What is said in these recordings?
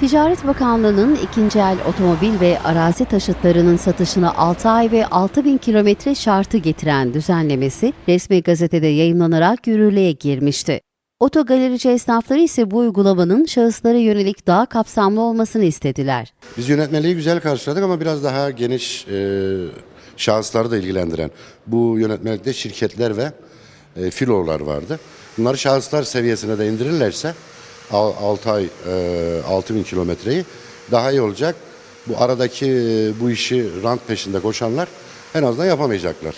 Ticaret Bakanlığı'nın ikinci el otomobil ve arazi taşıtlarının satışına 6 ay ve 6 bin kilometre şartı getiren düzenlemesi resmi gazetede yayımlanarak yürürlüğe girmişti. Otogalerici esnafları ise bu uygulamanın şahıslara yönelik daha kapsamlı olmasını istediler. Biz yönetmeliği güzel karşıladık ama biraz daha geniş e, şahısları da ilgilendiren bu yönetmelikte şirketler ve e, filolar vardı. Bunları şahıslar seviyesine de indirirlerse 6 ay e, 6 bin kilometreyi daha iyi olacak. Bu aradaki e, bu işi rant peşinde koşanlar en azından yapamayacaklar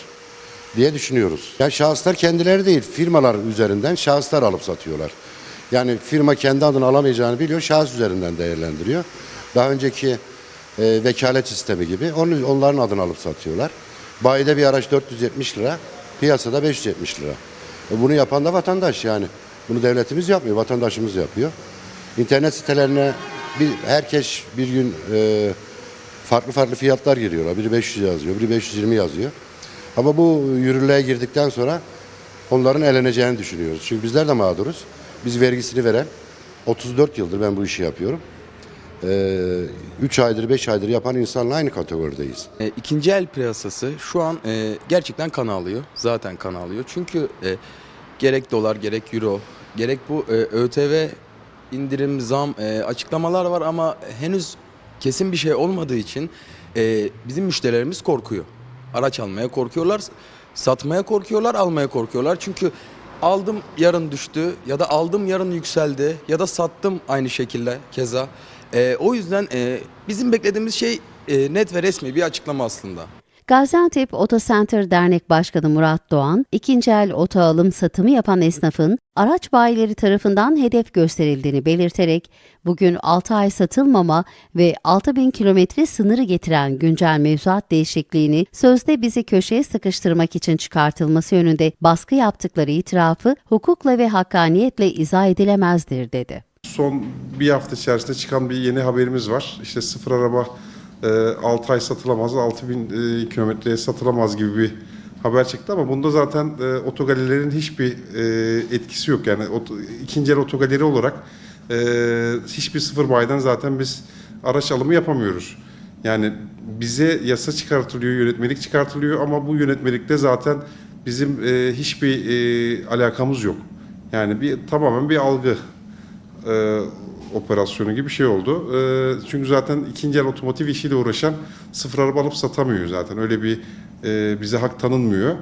diye düşünüyoruz. Ya şahıslar kendileri değil firmalar üzerinden şahıslar alıp satıyorlar. Yani firma kendi adını alamayacağını biliyor, şahıs üzerinden değerlendiriyor. Daha önceki e, vekalet sistemi gibi onun, onların adını alıp satıyorlar. Bayide bir araç 470 lira, piyasada 570 lira. E, bunu yapan da vatandaş yani. Bunu devletimiz yapmıyor, vatandaşımız yapıyor. İnternet sitelerine bir, herkes bir gün e, farklı farklı fiyatlar giriyorlar. Biri 500 yazıyor, biri 520 yazıyor. Ama bu yürürlüğe girdikten sonra onların eleneceğini düşünüyoruz. Çünkü bizler de mağduruz. Biz vergisini veren 34 yıldır ben bu işi yapıyorum. 3 aydır 5 aydır yapan insanla aynı kategorideyiz. E, ikinci el piyasası şu an e, gerçekten kan alıyor. Zaten kan alıyor. Çünkü e, gerek dolar gerek euro gerek bu e, ÖTV indirim zam e, açıklamalar var ama henüz kesin bir şey olmadığı için e, bizim müşterilerimiz korkuyor. Araç almaya korkuyorlar, satmaya korkuyorlar, almaya korkuyorlar. Çünkü aldım yarın düştü ya da aldım yarın yükseldi ya da sattım aynı şekilde keza. E, o yüzden e, bizim beklediğimiz şey e, net ve resmi bir açıklama aslında. Gaziantep Oto Center Dernek Başkanı Murat Doğan, ikinci el oto alım satımı yapan esnafın araç bayileri tarafından hedef gösterildiğini belirterek bugün 6 ay satılmama ve 6 bin kilometre sınırı getiren güncel mevzuat değişikliğini sözde bizi köşeye sıkıştırmak için çıkartılması yönünde baskı yaptıkları itirafı hukukla ve hakkaniyetle izah edilemezdir dedi. Son bir hafta içerisinde çıkan bir yeni haberimiz var. İşte sıfır araba 6 ay satılamaz, 6000 e, kilometreye satılamaz gibi bir haber çıktı ama bunda zaten e, otogalerilerin hiçbir e, etkisi yok. Yani ot, ikinci el otogaleri olarak e, hiçbir sıfır bayiden zaten biz araç alımı yapamıyoruz. Yani bize yasa çıkartılıyor, yönetmelik çıkartılıyor ama bu yönetmelikte zaten bizim e, hiçbir e, alakamız yok. Yani bir tamamen bir algı e, operasyonu gibi bir şey oldu. E, çünkü zaten ikinci el otomotiv işiyle uğraşan sıfır araba alıp satamıyor zaten. Öyle bir e, bize hak tanınmıyor.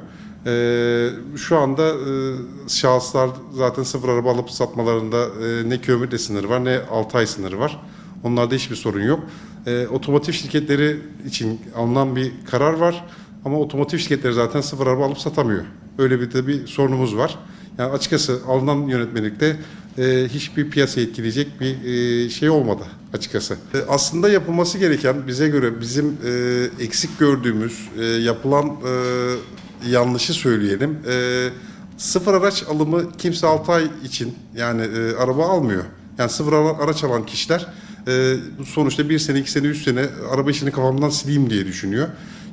E, şu anda e, şahıslar zaten sıfır araba alıp satmalarında e, ne kilometre sınırı var ne 6 ay sınırı var. Onlarda hiçbir sorun yok. E, otomotiv şirketleri için alınan bir karar var. Ama otomotiv şirketleri zaten sıfır araba alıp satamıyor. Öyle bir de bir sorunumuz var. Yani açıkçası alınan yönetmelikte e, hiçbir piyasa etkileyecek bir e, şey olmadı açıkçası. E, aslında yapılması gereken bize göre bizim e, eksik gördüğümüz e, yapılan e, yanlışı söyleyelim. E, sıfır araç alımı kimse 6 ay için yani e, araba almıyor. Yani sıfır ara- araç alan kişiler e, sonuçta bir sene, iki sene, üç sene araba işini kafamdan sileyim diye düşünüyor.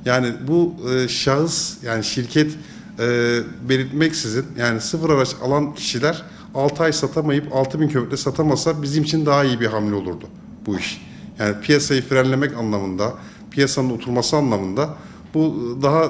Yani bu e, şahıs yani şirket e, belirtmeksizin yani sıfır araç alan kişiler 6 ay satamayıp 6000 kilometre satamasa bizim için daha iyi bir hamle olurdu bu iş. Yani piyasayı frenlemek anlamında, piyasanın oturması anlamında bu daha e,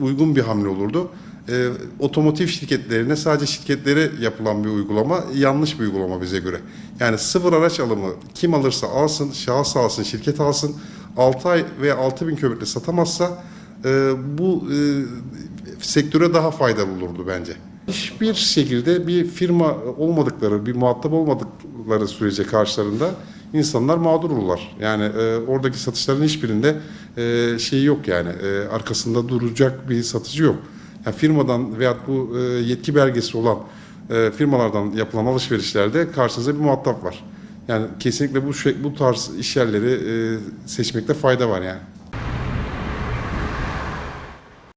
uygun bir hamle olurdu. E, otomotiv şirketlerine sadece şirketlere yapılan bir uygulama yanlış bir uygulama bize göre. Yani sıfır araç alımı kim alırsa alsın, şahıs alsın, şirket alsın 6 ay veya 6000 kilometre satamazsa e, bu e, sektöre daha faydalı olurdu bence. Hiçbir şekilde bir firma olmadıkları, bir muhatap olmadıkları sürece karşılarında insanlar mağdur olurlar. Yani e, oradaki satışların hiçbirinde e, şey yok yani e, arkasında duracak bir satıcı yok. Yani firmadan veyahut bu e, yetki belgesi olan e, firmalardan yapılan alışverişlerde karşınızda bir muhatap var. Yani kesinlikle bu şey, bu tarz iş yerleri e, seçmekte fayda var yani.